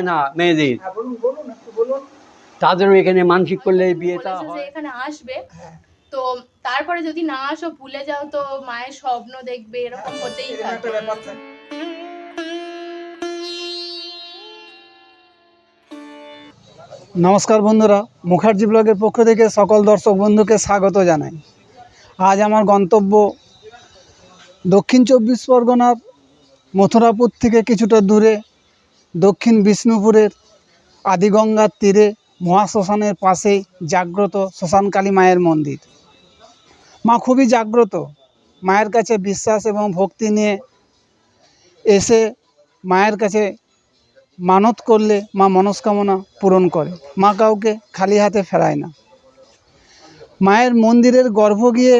হয় না মেয়েদের হ্যাঁ তাদেরও এখানে মানসিক করলে বিয়েটা হয়। এখানে আসবে। হ্যাঁ। তো তারপরে যদি না আসো ভুলে যাও তো মায়ের স্বপ্ন দেখবে এরকম হতেই থাকে। নমস্কার বন্ধুরা মুখার্জি ব্লগের পক্ষ থেকে সকল দর্শক বন্ধুকে স্বাগত জানাই। আজ আমার গন্তব্য দক্ষিণ চব্বিশ পরগনার মথুরাপুর থেকে কিছুটা দূরে দক্ষিণ বিষ্ণুপুরের আদিগঙ্গার তীরে মহাশ্মশানের পাশেই জাগ্রত শ্মশানকালী মায়ের মন্দির। মা খুবই জাগ্রত। মায়ের কাছে বিশ্বাস এবং ভক্তি নিয়ে এসে মায়ের কাছে মানত করলে মা মনস্কামনা পূরণ করে। মা কাউকে খালি হাতে ফেরায় না। মায়ের মন্দিরের গর্ভ গিয়ে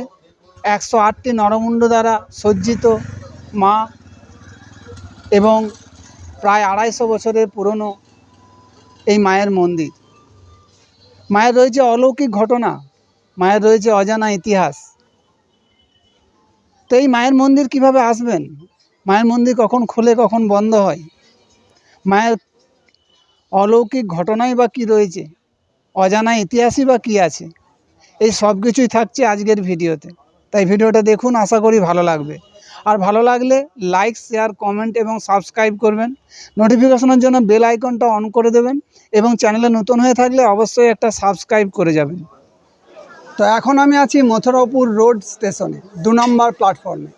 একশো আটটি নরমুণ্ড দ্বারা সজ্জিত মা এবং প্রায় আড়াইশো বছরের পুরনো এই মায়ের মন্দির। মায়ের রয়েছে অলৌকিক ঘটনা, মায়ের রয়েছে অজানা ইতিহাস। তো এই মায়ের মন্দির কীভাবে আসবেন? মায়ের মন্দির কখন খোলে, কখন বন্ধ হয়? মায়ের অলৌকিক ঘটনাই বা কী রয়েছে? অজানা ইতিহাসই বা কী আছে? এই সব কিছুই থাকছে আজকের ভিডিওতে। তাই ভিডিওটা দেখুন, আশা করি ভালো লাগবে। আর ভালো লাগলে লাইক শেয়ার কমেন্ট এবং সাবস্ক্রাইব করবেন। নোটিফিকেশনের জন্য বেল আইকনটা অন করে দেবেন এবং চ্যানেলে নতুন হয়ে থাকলে অবশ্যই একটা সাবস্ক্রাইব করে যাবেন। তো এখন আমি আছি মথুরাপুর রোড স্টেশনে দু নম্বর প্ল্যাটফর্মে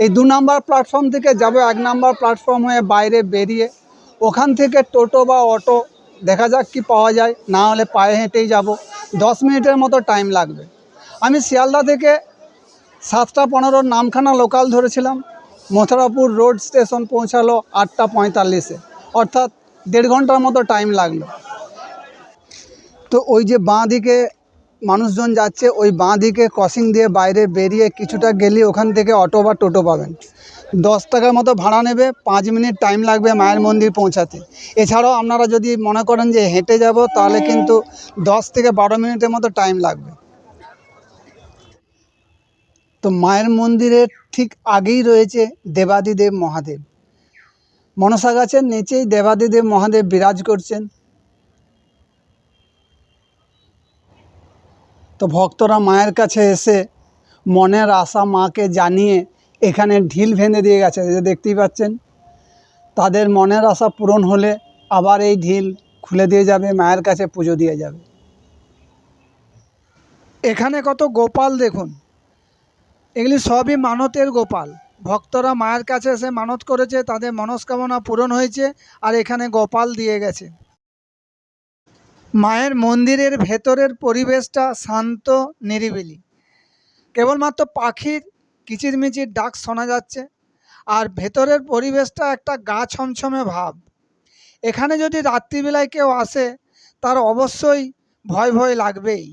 এই দু নম্বর প্ল্যাটফর্ম থেকে যাব, এক নম্বর প্ল্যাটফর্ম হয়ে বাইরে বেরিয়ে ওখান থেকে টোটো বা অটো, দেখা যাক কি পাওয়া যায়, না হলে পায়ে হেঁটেই যাব। দশ মিনিটের মতো টাইম লাগবে। আমি শিয়ালদা থেকে সাতটা পনেরোর নামখানা লোকাল ধরেছিলাম। মথুরাপুর রোড স্টেশন পৌঁছালো আটটা পঁয়তাল্লিশে। অর্থাৎ দেড় ঘণ্টার মতো টাইম লাগল। তো ওই যে বাঁ দিকে মানুষজন যাচ্ছে, ওই বাঁ দিকে ক্রসিং দিয়ে বাইরে বেরিয়ে কিছুটা গেলে ওখান থেকে অটো বা টোটো পাবেন। দশ টাকার মতো ভাড়া নেবে, পাঁচ মিনিট টাইম লাগবে মায়ের মন্দির পৌঁছাতে। এছাড়াও আপনারা যদি মনে করেন যে হেঁটে যাব, তাহলে কিন্তু দশ থেকে বারো মিনিটের মতো টাইম লাগবে। তো মায়ের মন্দিরের ঠিক আগেই রয়েছে দেবাদিদেব মহাদেব। মনসা গাছের নিচেই দেবাদিদেব মহাদেব বিরাজ করছেন। তো ভক্তরা মায়ের কাছে এসে মনের আশা মাকে জানিয়ে এখানে ঢিল ভেঙে দিয়ে গেছে। যে দেখতেই পাচ্ছেন, তাদের মনের আশা পূরণ হলে আবার এই ঢিল খুলে দিয়ে যাবে, মায়ের কাছে পুজো দিয়ে যাবে। এখানে কত গোপাল দেখুন। এগুলি সবই মানতের গোপাল। ভক্তরা মায়ের কাছে এসে মানত করেছে, তাদের মনস্কামনা পূরণ হয়েছে আর এখানে গোপাল দিয়ে গেছে। মায়ের মন্দিরের ভেতরের পরিবেশটা শান্ত, নিরিবিলি। কেবলমাত্র পাখির কিচিরমিচির ডাক শোনা যাচ্ছে আর ভেতরের পরিবেশটা একটা গা ছমছমে ভাব। এখানে যদি রাত্রিবেলায় কেউ আসে, তার অবশ্যই ভয় ভয় লাগবেই।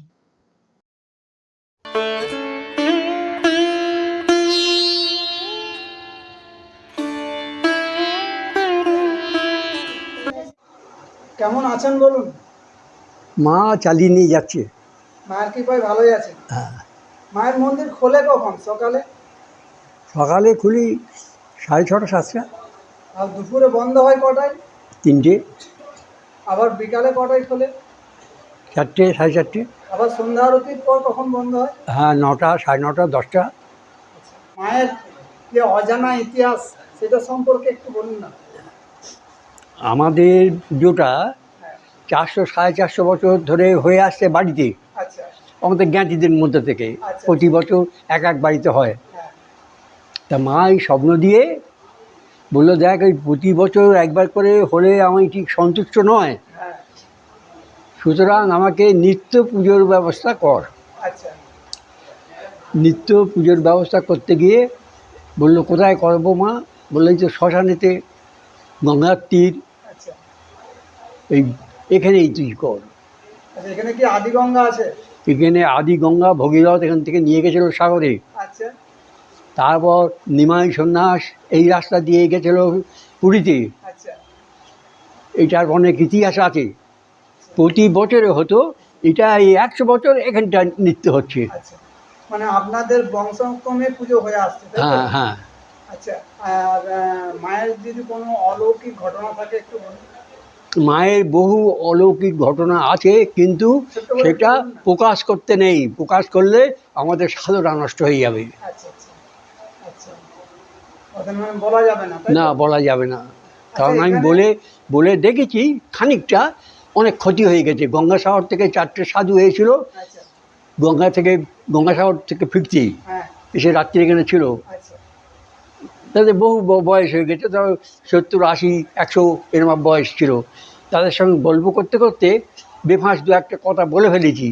কেমন আছেন বলুন? মা চালিয়ে নিয়ে যাচ্ছে। মায়ের কৃপায় ভালোই আছে। হ্যাঁ। মায়ের মন্দির খোলে কখন? সকালে? সকালে খুলি সাড়ে ছটা সাতটা। আর দুপুরে বন্ধ হয় কটায়? তিনটে। আবার বিকালে কটায় খোলে? চারটে সাড়ে চারটে। আবার সন্ধ্যা আরতির পর কখন বন্ধ হয়? হ্যাঁ নটা সাড়ে নটা দশটা। মায়ের যে অজানা ইতিহাস সেটা সম্পর্কে একটু বলুন না। আমাদের পুজোটা চারশো সাড়ে চারশো বছর ধরে হয়ে আসছে বাড়িতে। আচ্ছা। আমাদের জ্ঞাতিদের মধ্যে থেকে আচ্ছা। প্রতি বছর এক এক বাড়িতে হয়। হ্যাঁ। তা মা এই স্বপ্ন দিয়ে বলল দেখ ওই প্রতি বছর একবার করে হলে আমি ঠিক সন্তুষ্ট নয়। হ্যাঁ। সুতরাং আমাকে নিত্য পুজোর ব্যবস্থা কর। আচ্ছা। নিত্য পুজোর ব্যবস্থা করতে গিয়ে বলল কোথায় করব মা? বলল এই তো শ্মশানেতে গঙ্গার তীর এই এখানেই তুই কর। আচ্ছা এখানে কি আদিগঙ্গা আছে? এখানে আদি গঙ্গা ভগীরথ এখান থেকে নিয়ে গেছিল সাগরে। আচ্ছা। তারপর নিমাই সন্ন্যাস এই রাস্তা দিয়ে গেছিল পুরীতে। আচ্ছা। এটার অনেক ইতিহাস আছে। প্রতি বছরে হতো এটা এই একশো বছর এখানটা নিত্য হচ্ছে। আচ্ছা। মানে আপনাদের বংশক্রমে পুজো হয়ে আসছে হ্যাঁ হ্যাঁ। আচ্ছা আর মায়ের যদি কোনো অলৌকিক ঘটনা থাকে একটু মায়ের বহু অলৌকিক ঘটনা আছে কিন্তু সেটা প্রকাশ করতে নেই। প্রকাশ করলে আমাদের সাধনা নষ্ট হয়ে যাবে। আচ্ছা আচ্ছা আচ্ছা। না বলা যাবে না কারণ আমি বলে বলে দেখেছি খানিকটা অনেক ক্ষতি হয়ে গেছে। গঙ্গাসাগর থেকে চারটে সাধু হয়েছিল গঙ্গা থেকে গঙ্গাসাগর থেকে ফিরতি হ্যাঁ। এসে রাত্রি এখানে ছিল। তাদের বহু বয়স হয়ে গেছে তার সত্তর আশি একশো এরম বয়স ছিল। তাদের সঙ্গে গল্প করতে করতে বেফাঁস দু একটা কথা বলে ফেলেছি।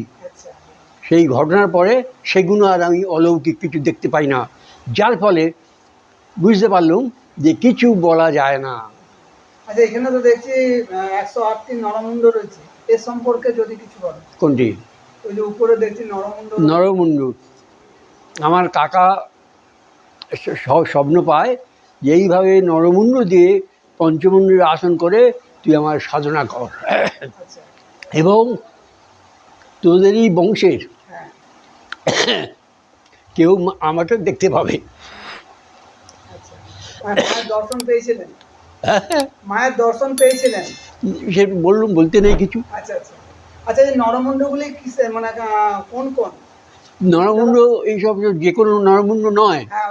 সেই ঘটনার পরে সেগুলো আর আমি অলৌকিক কিছু দেখতে পাই না। যার ফলে বুঝতে পারলুম যে কিছু বলা যায় না। আচ্ছা এখানে তো দেখছি একশো আটটি নরমুণ্ড রয়েছে। এর সম্পর্কে যদি কিছু বলো। কোনটি? ওই যে উপরে দেখছি নরমুণ্ড রয়েছে। আমার কাকা স্বপ্ন পায় যে এইভাবে নরমুন্ডু দিয়ে পঞ্চমুণ্ডের আসন করে তুই আমার সাধনা কর। আচ্ছা। এবং তোদেরই বংশের হ্যাঁ। কেউ আমাকে দেখতে পাবে। আচ্ছা। মায়ের দর্শন পেয়েছিলেন? মায়ের দর্শন পেয়েছিলেন? সে বললুম বলতে নেই কিছু। আচ্ছা আচ্ছা। আচ্ছা এই নরমুণ্ডগুলি মানে কোন কোন? নরমুণ্ড এইসব যে কোনো নরমুণ্ড নয়। হ্যাঁ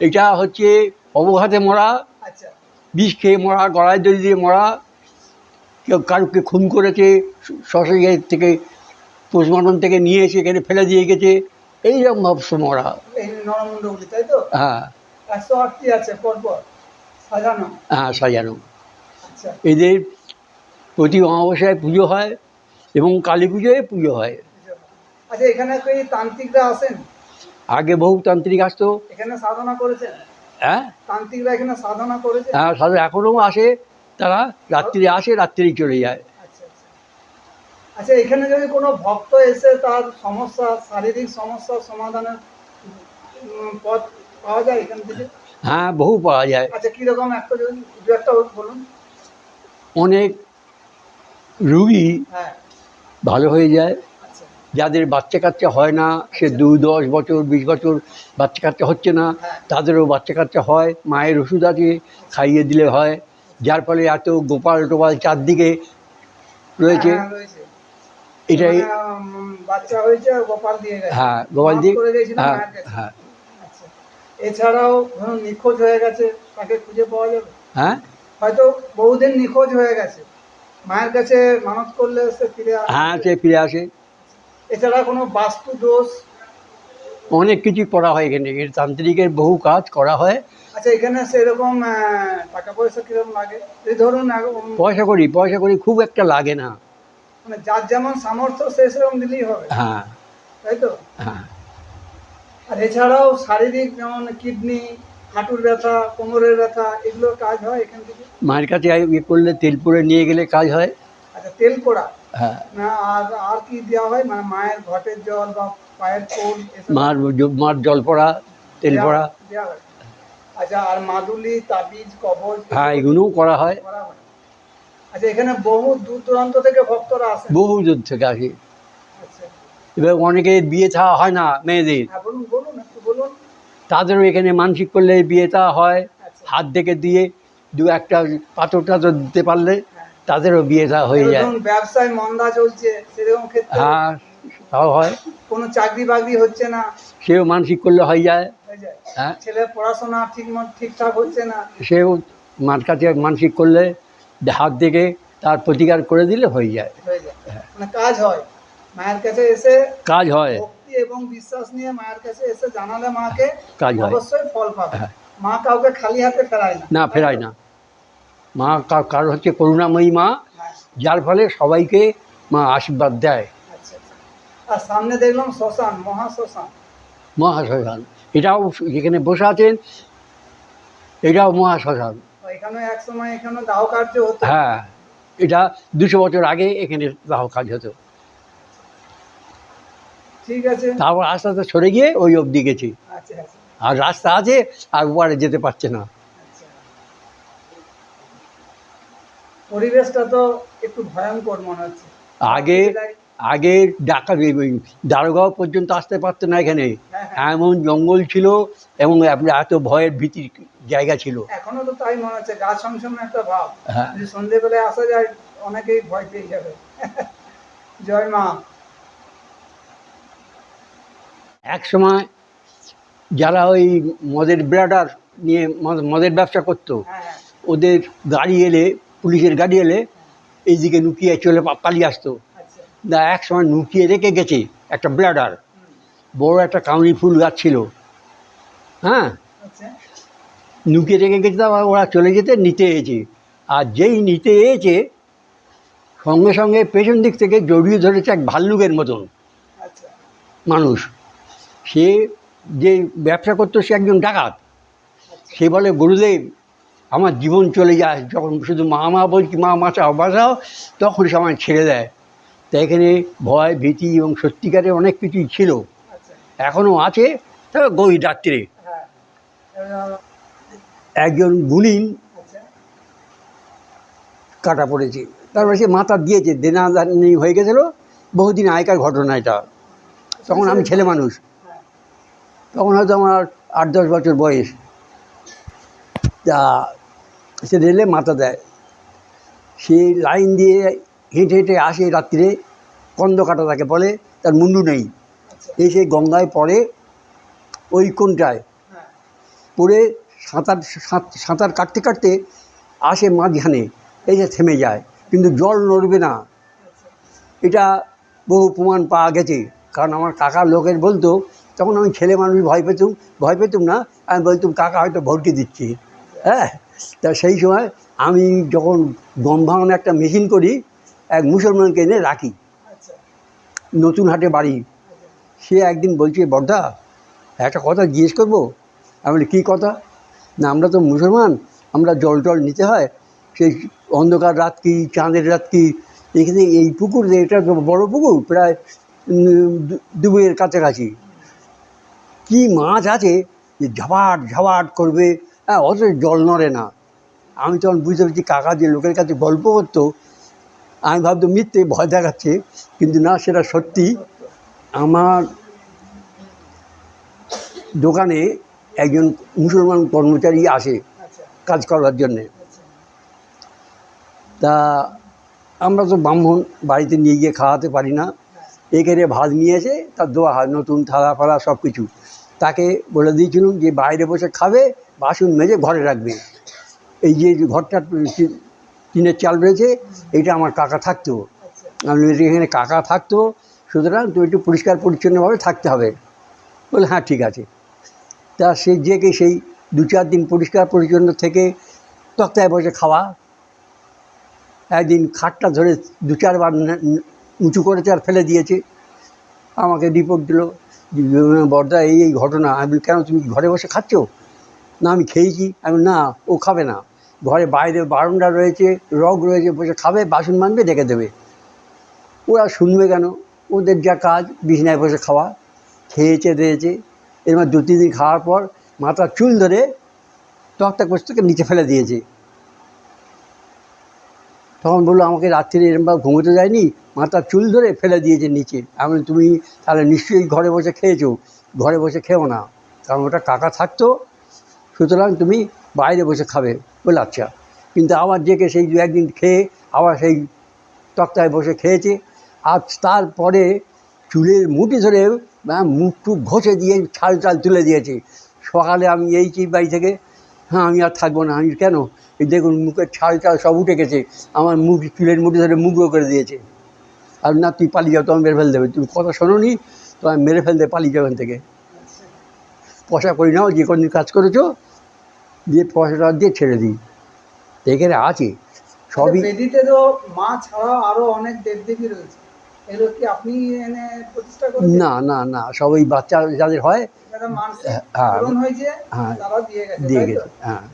এটা হচ্ছে অবঘাতে মরা আচ্ছা। বিষ খেয়ে মরা গলায় দড়ি দিয়ে মরা কেউ কারুকে খুন করেছে শ্মশানে থেকে পোস্টমর্টম থেকে নিয়ে এসে এখানে ফেলে দিয়ে গেছে এইরকম ভাবছ মরা। হ্যাঁ। হ্যাঁ সাজানো। আচ্ছা। এদের প্রতি অমাবস্যায় পুজো হয় এবং কালী পুজোয় পুজো হয়। আচ্ছা এখানে কি তান্ত্রিকরা আসেন আগে বহু তান্ত্রিক আসতো। এখানে সাধনা করেছেন? হ্যাঁ? তান্ত্রিকরা এখানে সাধনা করেছেন হ্যাঁ সাধু এখনও আসে তারা রাত্রিরে আসে রাত্রিরেই চলে যায়। আচ্ছা আচ্ছা। আচ্ছা এখানে যদি কোনো ভক্ত এসে তার সমস্যা শারীরিক সমস্যার সমাধানের পথ পাওয়া যায় এখান থেকে? হ্যাঁ বহু পাওয়া যায়। আচ্ছা কীরকম একটা যদি একটা বলুন। অনেক রুগী হ্যাঁ। ভালো হয়ে যায়। যাদের বাচ্চা কাচ্চা হয় না সে দু দশ বছর বিশ বছর বাচ্চা কাচ্চা হচ্ছে না তাদেরও বাচ্চা কাচ্চা হয় মায়ের ওষুধ আছে খাইয়ে দিলে হয়। যার ফলে এত গোপাল টোপাল চারদিকে রয়েছে। হ্যাঁ, এটাই মানে, হ্যাঁ গোপাল দিয়ে হ্যাঁ হ্যাঁ। আচ্ছা। এছাড়াও নিখোঁজ হয়ে গেছে তাকে খুঁজে পাওয়া যাবে? হ্যাঁ? হয়তো বহুদিন নিখোঁজ হয়ে গেছে। মায়ের কাছে মানত করলে সে ফিরে হ্যাঁ সে ফিরে আসে। এছাড়া কোনো বাস্তু দোষ? অনেক কিছু করা হয় এখানে। এর তান্ত্রিকের বহু কাজ করা হয়। আচ্ছা এখানে সেরকম টাকা পয়সা কীরকম লাগে? এই ধরুন পয়সা করি পয়সা করি খুব একটা লাগে না। মানে যার যেমন সামর্থ্য সে সেরকম দিলেই হবে। হ্যাঁ। তাই তো? হ্যাঁ। আর এছাড়াও শারীরিক যেমন কিডনি হাঁটুর ব্যথা কোমরের ব্যথা এগুলোর কাজ হয় এখান থেকে? মায়ের কাছে ইয়ে করলে তেল পুরে নিয়ে গেলে কাজ হয়। আচ্ছা তেল পোড়া হ্যাঁ। না আর আর কি দেওয়া হয়? মানে মায়ের ঘটের জল বা পায়ের কোল মার মার জল পড়া তেল পড়া। আচ্ছা আর মাদুলি তাবিজ কবচ হ্যাঁ এগুলোও করা হয়। আচ্ছা এখানে বহু দূর দূরান্ত থেকে ভক্তরা আসেন বহু দূর থেকে আসে। আচ্ছা। এবার অনেকে বিয়ে থাওয়া হয় না মেয়েদের। হ্যাঁ বলুন বলুন বলুন। তাদেরও এখানে মানসিক করলে বিয়ে থাওয়া হয়। আচ্ছা। হাত দেখে দিয়ে দু একটা পাথর টাথর দিতে পারলে। তাদেরও বিয়ে থাওয়া হয়ে যায়। ব্যবসায় মন্দা চলছে সেরকম ক্ষেত্রে হ্যাঁ তাও হয়। কোনো চাকরি বাকরি হচ্ছে না। সেও মানসিক করলে হয়ে যায়। হয়ে ছেলের পড়াশোনা ঠিক ঠিকঠাক হচ্ছে না। সেও মার কাছে মানসিক করলে হাত দেখে তার প্রতিকার করে দিলে হয়ে যায়। মানে কাজ হয়। মায়ের কাছে এসে কাজ হয়। এবং বিশ্বাস নিয়ে মায়ের কাছে এসে জানালে মাকে কাজ হয়। অবশ্যই ফল পাবে। হ্যাঁ। মা কাউকে খালি হাতে ফেরায় না। না ফেরায় না। মা কা- কারণ হচ্ছে করুণাময়ী মা যার ফলে সবাইকে মা আশীর্বাদ দেয়। আচ্ছা আচ্ছা। আর সামনে দেখলাম শ্মশান মহা মহাশ্মশান এটাও যেখানে বসে আছেন এটাও মহাশ্মশান হ্যাঁ এটা দুশো বছর আগে এখানে দাহ কাজ হতো। ঠিক আছে। তারপর আস্তে আস্তে সরে গিয়ে ওই অবধি গেছি। আচ্ছা। আর রাস্তা আছে আর ওপারে যেতে পারছে না। পরিবেশটা তো একটু ভয়ঙ্কর মনে হচ্ছে। আগে আগে ডাকা দারোগাঁও পর্যন্ত আসতে পারতো না এখানে। হ্যাঁ, হ্যাঁ। এমন জঙ্গল ছিল এবং এত ভয়ের ভীতির জায়গা ছিল। এখনও তো তাই মনে হচ্ছে। গা ছমছম একটা ভাব। হ্যাঁ। যদি সন্ধেবেলায় আসা যায় অনেকেই ভয় পেয়ে যাবে। জয় মা। এক সময় যারা ওই মদের ব্রাডার নিয়ে মদ- মদের ব্যবসা করতো ওদের গাড়ি এলে পুলিশের গাড়ি এলে এইদিকে নুকিয়ে চলে পালিয়ে আসতো। আচ্ছা। না এক সময় নুকিয়ে রেখে গেছে একটা ব্লাডার। বড় একটা কাউনি ফুল গাছ ছিল। হ্যাঁ? আচ্ছা। নুকিয়ে রেখে গেছে তারপর ওরা চলে যেতে নিতে এসেছে। আর যেই নিতে এসেছে সঙ্গে সঙ্গে পেছন দিক থেকে জড়িয়ে ধরেছে এক ভাল্লুকের মতন আচ্ছা। মানুষ। সে যে ব্যবসা করতো সে একজন ডাকাত। সে বলে গুরুদেব আমার জীবন চলে যায়, যখন শুধু মা মা বলছি, মা বাঁচাও বাঁচাও তখন সে আমায় ছেড়ে দেয়। তা এখানে ভয়, ভীতি এবং সত্যিকারের অনেক কিছুই ছিল। এখনও আছে, তবে গভীর রাত্রে। একজন গুলিন কাটা পড়েছে। তারপরে সে মাথা দিয়েছে, দেনাদানি হয়ে গেছিল। বহুদিন আগেকার ঘটনা এটা। তখন আমি ছেলে মানুষ। তখন হয়তো আমার আট, দশ বছর বয়স। তা সে রেলে মাথা দেয়। সে লাইন দিয়ে হেঁটে হেঁটে আসে রাত্রিরে কন্দ কাটা তাকে বলে, তার মুন্ডু নেই। এসে গঙ্গায় পড়ে ওই কোনটায় পড়ে সাঁতার, সাঁত- সাঁতার কাটতে কাটতে আসে মাঝখানে, এই যে থেমে যায়। কিন্তু জল নড়বে না। এটা বহু প্রমাণ পাওয়া গেছে। কারণ আমার কাকার লোকের বলতো, তখন আমি ছেলে মানুষ ভয় পেতুম ভয় পেতুম না। আমি বলতুম, কাকা হয়তো ভর্তি দিচ্ছি। হ্যাঁ? তা সেই সময় আমি যখন গম ভাঙানো একটা মেশিন করি এক মুসলমানকে এনে রাখি। আচ্ছা। নতুন হাটে বাড়ি। সে একদিন বলছে বর্দা একটা কথা জিজ্ঞেস করব? আমি বলি কী কথা? না আমরা তো মুসলমান আমরা জল টল নিতে হয়। সেই অন্ধকার রাত কি চাঁদের রাত কি? এখানে এই পুকুর এটা বড় পুকুর প্রায় দুবুয়ের কাছাকাছি। কি মাছ আছে যে ঝাপাট ঝাপাট করবে। হ্যাঁ অথচ জল নড়ে না। আমি তখন বুঝতে পারছি, কাকা যে লোকের কাছে গল্প করতো, আমি ভাবতো মিথ্যে ভয় দেখাচ্ছে, কিন্তু না, সেটা সত্যি। আমার দোকানে একজন মুসলমান কর্মচারী আসে কাজ করবার জন্যে। তা আমরা তো ব্রাহ্মণ, বাড়িতে নিয়ে গিয়ে খাওয়াতে পারি না। এখানে ভাত নিয়ে এসে, তার দোয়া হয়, নতুন থালা ফালা সব কিছু তাকে বলে দিয়েছিলাম যে বাইরে বসে খাবে বাসন মেজে ঘরে রাখবে। এই যে ঘরটা টিনের চাল রয়েছে এটা আমার কাকা থাকতো। আচ্ছা। আমি এখানে কাকা থাকতো সুতরাং তো একটু পরিষ্কার পরিচ্ছন্নভাবে থাকতে হবে। বলে হ্যাঁ ঠিক আছে। তা সে জেগে সেই দু চার দিন পরিষ্কার পরিচ্ছন্ন থেকে তক্তায় বসে খাওয়া। একদিন খাটটা ধরে দু চারবার উঁচু করেছে আর ফেলে দিয়েছে। আমাকে রিপোর্ট দিল বর্দা, এই এই ঘটনা। আমি কেন তুমি ঘরে বসে খাচ্ছ? না, আমি খেয়েছি। আমি না, ও খাবে না। ঘরে বাইরে বারান্দা রয়েছে, রগ রয়েছে, বসে খাবে, বাসন মানবে, ডেকে দেবে। ওরা শুনবে কেন? ওদের যা কাজ, বিছনায় বসে খাওয়া, খেয়েছে, দিয়েছে। এর দু তিন দিন খাওয়ার পর মাথার চুল ধরে তক্তা কোষ থেকে নিচে ফেলে দিয়েছে। তখন বলল, আমাকে রাত্রিরে এরমভাবে ঘুমোতে যায়নি মাথার চুল ধরে ফেলে দিয়েছে নিচে। আমি তুমি তাহলে নিশ্চয়ই ঘরে বসে খেয়েছো। ঘরে বসে খেও না। কারণ ওটা কাকা থাকতো। সুতরাং তুমি বাইরে বসে খাবে। বলে আচ্ছা। কিন্তু আবার জেকে সেই দু একদিন খেয়ে আবার সেই তক্তায় বসে খেয়েছে। আর তারপরে চুলের মুঠি ধরে মুখ টুক ঘষে দিয়ে ছাল টাল তুলে দিয়েছে। সকালে আমি এইছি বাড়ি থেকে হ্যাঁ আমি আর থাকব না। আমি কেন? এই দেখুন মুখের ছাল টাল সব উঠে গেছে। আমার মুখ চুলের মুঠি ধরে মুখও করে দিয়েছে। আর না তুই পালিয়ে যাও তো আমি মেরে ফেল দেবে তুমি কথা শোনো নি তো আমি মেরে ফেল দেবে পালিয়ে যাও এখান থেকে। পয়সা করি নাও যে কোনদিন কাজ করেছ দিয়ে পয়সাটা দিয়ে ছেড়ে দিই। এখানে আছে। সবই বেদিতে তো মা ছাড়াও আরও অনেক দেবদেবী রয়েছে। না না না সব ওই বাচ্চা যাদের হয় হ্যাঁ। হ্যাঁ। দিয়ে? গেছে হ্যাঁ।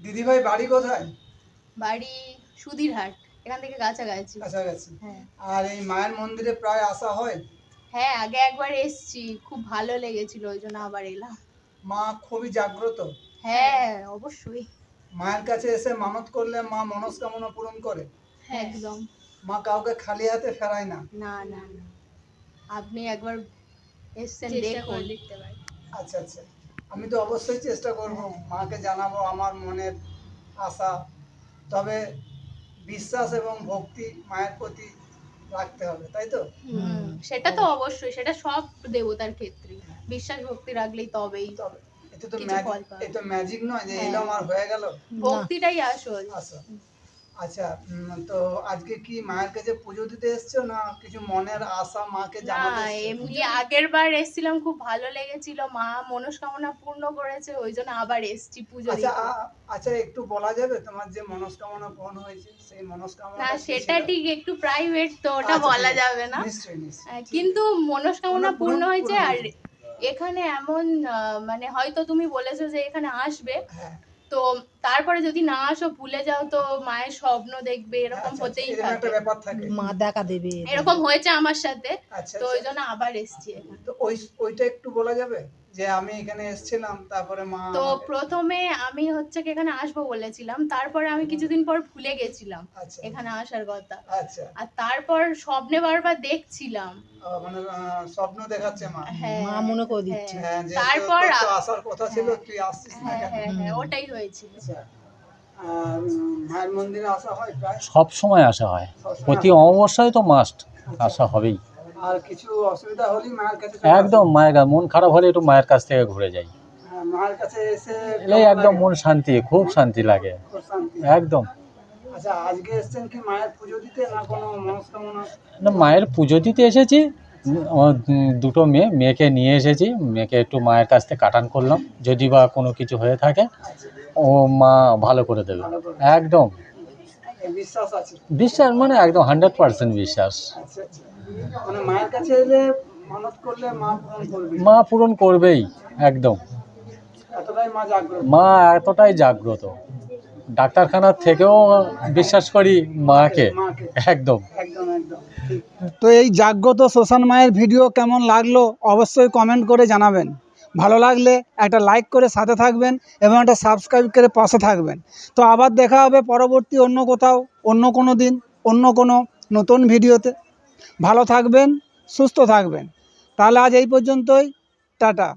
দিদি ভাই বাড়ি কোথায়? বাড়ি সুধীরহাট এখান থেকে কাছাকাছি। কাছাকাছি। হ্যাঁ। আর এই মায়ের মন্দিরে প্রায় আসা হয়? হ্যাঁ আগে একবার এসেছি খুব ভালো লেগেছিল ওই জন্য আবার এলাম। মা খুবই জাগ্রত? হ্যাঁ অবশ্যই। মায়ের কাছে এসে মানত করলে মা মনস্কামনা পূরণ করে? হ্যাঁ একদম। মা কাউকে খালি হাতে ফেরায় না? না না না। আপনি একবার এসছেন দেখুন। দেখতে পারি আচ্ছা আচ্ছা। আমি তো অবশ্যই চেষ্টা করব মাকে জানাব আমার মনের আশা। তবে বিশ্বাস এবং ভক্তি মায়ের প্রতি রাখতে হবে তাই তো? সেটা তো অবশ্যই সেটা সব দেবতার ক্ষেত্রে। বিশ্বাস ভক্তি রাখলেই তবেই তবে এতে তো ম্যাজিক নয় যে হ্যাঁ। আমার হয়ে গেল। ভক্তিটাই আসল। আচ্ছা আচ্ছা তো আজকে কি মায়ের কাছে পুজো দিতে এসছো না কিছু মনের আশা মাকে জানাতে এমনি আগের বার এসেছিলাম খুব ভালো লেগেছিল মা মনস্কামনা পূর্ণ করেছে ওই জন্য আবার এসছি পুজো আচ্ছা আচ্ছা একটু বলা যাবে তোমার যে মনস্কামনা পূর্ণ হয়েছে সেই মনস্কামনা না সেটা ঠিক একটু প্রাইভেট তো ওটা বলা যাবে না। নিশ্চয়ই কিন্তু মনস্কামনা পূর্ণ- হয়েছে আর এখানে এমন মানে হয়তো তুমি বলেছ যে এখানে আসবে। হ্যাঁ। তো তারপরে যদি না আসো ভুলে যাও তো মায়ের স্বপ্ন দেখবে এরকম আচ্ছা, হতেই থাকে। মা দেখা দেবে। এরকম হয়েছে আমার সাথে আচ্ছা তো ওই আচ্ছা। জন্য আবার এসছি তো ওই ওইটা একটু বলা যাবে? যে আমি এখানে এসেছিলাম তারপরে মা তো প্রথমে আমি হচ্ছে কি এখানে আসব বলেছিলাম তারপরে আমি কিছুদিন পর ভুলে গেছিলাম আচ্ছা। এখানে আসার কথা। আচ্ছা। আর তারপর স্বপ্নে বারবার দেখছিলাম। মানে স্বপ্ন দেখাচ্ছে মা। হ্যাঁ মা মনে করে দিচ্ছে। হ্যাঁ, হ্যাঁ তারপর আসার কথা ছিল তুই আসছিস না হ্যাঁ কেন? হ্যাঁ হ্যাঁ ওটাই হয়েছিল। আচ্ছা। আর মায়ের মন্দিরে আসা হয় প্রায়? সব সময় আসা হয়। প্রতি অমাবস্যায় তো মাস্ট আসা হবেই। আর কিছু অসুবিধা হলেই মায়ের কাছে একদম মায়ের মন খারাপ হলে একটু মায়ের কাছ থেকে ঘুরে যাই। হ্যাঁ, মায়ের কাছে এসে কেমন একদম মন শান্তি খুব শান্তি লাগে। একদম। আচ্ছা আজকে এসেছেন কি মায়ের পুজো দিতে না কোনো মনস্কামনা? না মায়ের পুজো দিতে এসেছি। দুটো মেয়ে মেয়েকে নিয়ে এসেছি। মেয়েকে একটু মায়ের কাছ থেকে কাটান করলাম। যদি বা কোনো কিছু হয়ে থাকে ও মা ভালো করে দেবে। একদম। বিশ্বাস মানে একদম হান্ড্রেড পার্সেন্ট বিশ্বাস। আচ্ছা আচ্ছা। মানে মায়ের কাছে এলে মানত করলে মা পূরণ করবে মা পূরণ করবেই একদম। এতটাই মা জাগ্রত। মা এতটাই জাগ্রত। ডাক্তারখানার থেকেও বিশ্বাস করি মাকে। একদম। তো এই জাগ্রত শ্মশান মায়ের ভিডিও কেমন লাগল অবশ্যই কমেন্ট করে জানাবেন। ভালো লাগলে একটা লাইক করে সাথে থাকবেন এবং একটা সাবস্ক্রাইব করে পাশে থাকবেন। তো আবার দেখা হবে পরবর্তী অন্য কোথাও অন্য কোনো দিন অন্য কোনো নতুন ভিডিওতে। ভালো থাকবেন সুস্থ থাকবেন। তাহলে আজ এই পর্যন্তই টাটা।